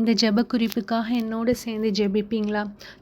இந்த ஜெப குறிப்புக்காக என்னோடு சேர்ந்து ஜெபிப்பீங்களா?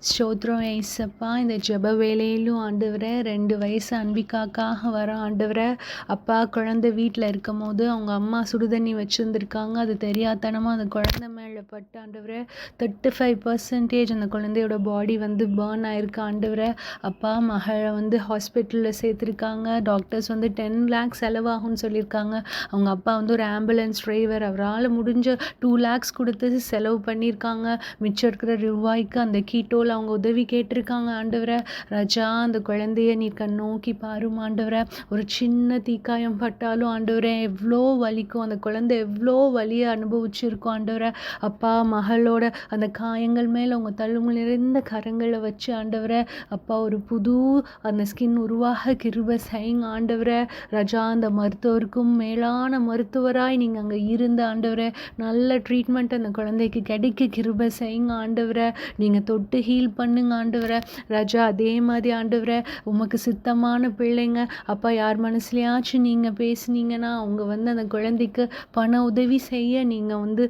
ஸ்தோத்திரம் ஏசப்பா. இந்த ஜெப வேலையிலும் ஆண்டவரை ரெண்டு வயசு அன்பிக்காக்காக வர ஆண்டவரை அப்பா குழந்தை வீட்டில் இருக்கும் போது அவங்க அம்மா சுடுதண்ணி வச்சுருந்துருக்காங்க. அது தெரியாதனமாக அந்த குழந்தை மேலே பட்டு ஆண்டவரை தேர்ட்டி ஃபைவ் பர்சன்டேஜ் அந்த குழந்தையோட பாடி வந்து பேர்ன் ஆயிருக்கு ஆண்டவரை. அப்பா மகளை வந்து ஹாஸ்பிட்டலில் சேர்த்துருக்காங்க. டாக்டர்ஸ் வந்து டென் லேக்ஸ் செலவாகும்னு சொல்லியிருக்காங்க. அவங்க அப்பா வந்து ஒரு ஆம்புலன்ஸ் டிரைவர் அவரால் முடிஞ்ச டூ லேக்ஸ் கொடுத்து செலவு பண்ணியிருக்காங்க. மிச்சம் இருக்கிற ரூபாய்க்கு அந்த கீட்டோவில் அவங்க உதவி கேட்டிருக்காங்க ஆண்டவரை. ராஜா அந்த குழந்தைய நீ கண் நோக்கி பாரும் ஆண்டவரை. ஒரு சின்ன தீக்காயம் பட்டாலும் ஆண்டவரை எவ்வளோ வலிக்கும். அந்த குழந்தை எவ்வளோ வலியை அனுபவிச்சிருக்கும் ஆண்டவரை. அப்பா மகளோட அந்த காயங்கள் மேலே அவங்க தள்ளுங்கள் நிறைந்த கரங்களை வச்சு ஆண்டவரை. அப்பா ஒரு புது அந்த ஸ்கின் உருவாக கிருப சைங் ஆண்டவரை. ரஜா அந்த மருத்துவருக்கும் மேலான மருத்துவராய் நீங்கள் அங்கே இருந்த ஆண்டவரை. நல்ல ட்ரீட்மெண்ட் அந்த குழந்தைக்கு கிடைக்க கிருப செய்யுங்க ஆண்டவரை. நீங்கள் தொட்டு ஹீல் பண்ணுங்க ஆண்டவரை. ராஜா அதே மாதிரி ஆண்டவரை உமக்கு சித்தமான பிள்ளைங்க. அப்பா யார் மனசுலையாச்சும் நீங்கள் பேசுனீங்கன்னா அவங்க வந்து அந்த குழந்தைக்கு பண உதவி செய்ய நீங்கள் வந்து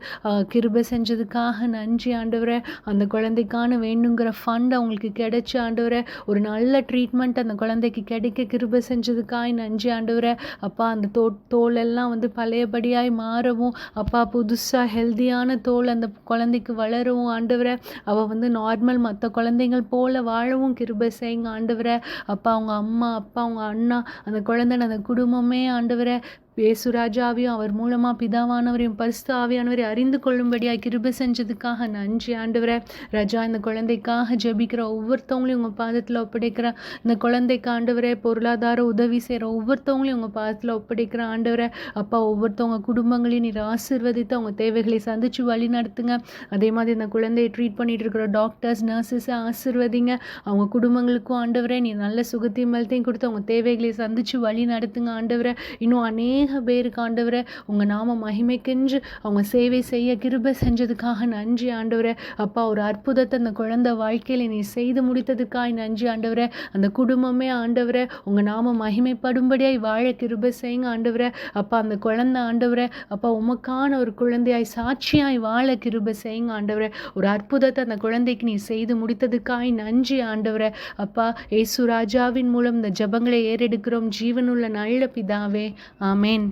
கிருப செஞ்சதுக்காக நன்றி ஆண்டவரை. அந்த குழந்தைக்கான வேணுங்கிற ஃபண்ட் அவங்களுக்கு கிடைச்சி ஆண்டவரை. ஒரு நல்ல ட்ரீட்மெண்ட் அந்த குழந்தைக்கு கிடைக்க கிருப செஞ்சதுக்காய் நன்றி ஆண்டவரை. அப்பா அந்த தோ தோலெல்லாம் வந்து பழையபடியாய் மாறவும். அப்பா புதுசாக ஹெல்த்தியான தோல் அந்த குழந்தைக்கு வளரவும் ஆண்டவரை. அவள் வந்து நார்மல் மற்ற குழந்தைங்கள் போல் வாழவும் கிருபை செய்யுங்க ஆண்டவரை. அப்பா அவங்க அம்மா அப்பா அவங்க அண்ணா அந்த குழந்தை அந்த குடும்பமே ஆண்டவரை பேசுராஜாவையும் அவர் மூலமாக பிதாவானவரையும் பரிசு ஆவியானவரை அறிந்து கொள்ளும்படியாக கிருப செஞ்சதுக்காக நன்றி ஆண்டவரை. ரஜா இந்த குழந்தைக்காக ஜபிக்கிற ஒவ்வொருத்தவங்களையும் உங்கள் பாதத்தில் ஒப்படைக்கிற இந்த குழந்தைக்கு ஆண்டவரை பொருளாதார உதவி செய்கிற ஒவ்வொருத்தவங்களையும் உங்கள் பாதத்தில் ஒப்படைக்கிற ஆண்டவரை. அப்பா ஒவ்வொருத்தவங்க குடும்பங்களையும் நீர் ஆசிர்வதித்து அவங்க தேவைகளை சந்தித்து வழி நடத்துங்க. அதே மாதிரி இந்த குழந்தையை ட்ரீட் பண்ணிகிட்டு இருக்கிற டாக்டர்ஸ் நர்சஸை ஆசிர்வதிங்க. அவங்க குடும்பங்களுக்கும் ஆண்டவரை நீ நல்ல சுகத்தையும் மலத்தையும் கொடுத்து அவங்க தேவைகளை சந்தித்து வழி நடத்துங்க ஆண்டவரை. இன்னும் அநேக அநேக பேருக்கு ஆண்டவரை உங்கள் நாம மகிமைக்கென்று அவங்க சேவை செய்ய கிருபை செஞ்சதுக்காக நன்றி ஆண்டவரை. அப்பா ஒரு அற்புதத்தை அந்த குழந்தை வாழ்க்கையில் நீ செய்து முடித்ததுக்காக நன்றி ஆண்டவரை. அந்த குடும்பமே ஆண்டவரை உங்கள் நாம மகிமைப்படும்படியாய் வாழ கிருப செய்யுங்க ஆண்டவரை. அப்பா அந்த குழந்தை ஆண்டவரை அப்பா உமக்கான ஒரு குழந்தையாய் சாட்சியாய் வாழ கிருப செய்யுங்க ஆண்டவரை. ஒரு அற்புதத்தை அந்த குழந்தைக்கு நீ செய்து முடித்ததுக்காய் நன்றி ஆண்டவரை. அப்பா ஏசு ராஜாவின் மூலம் இந்த ஜபங்களை ஏறெடுக்கிறோம். ஜீவனுள்ள நல்ல பிதாவே ஆமேன்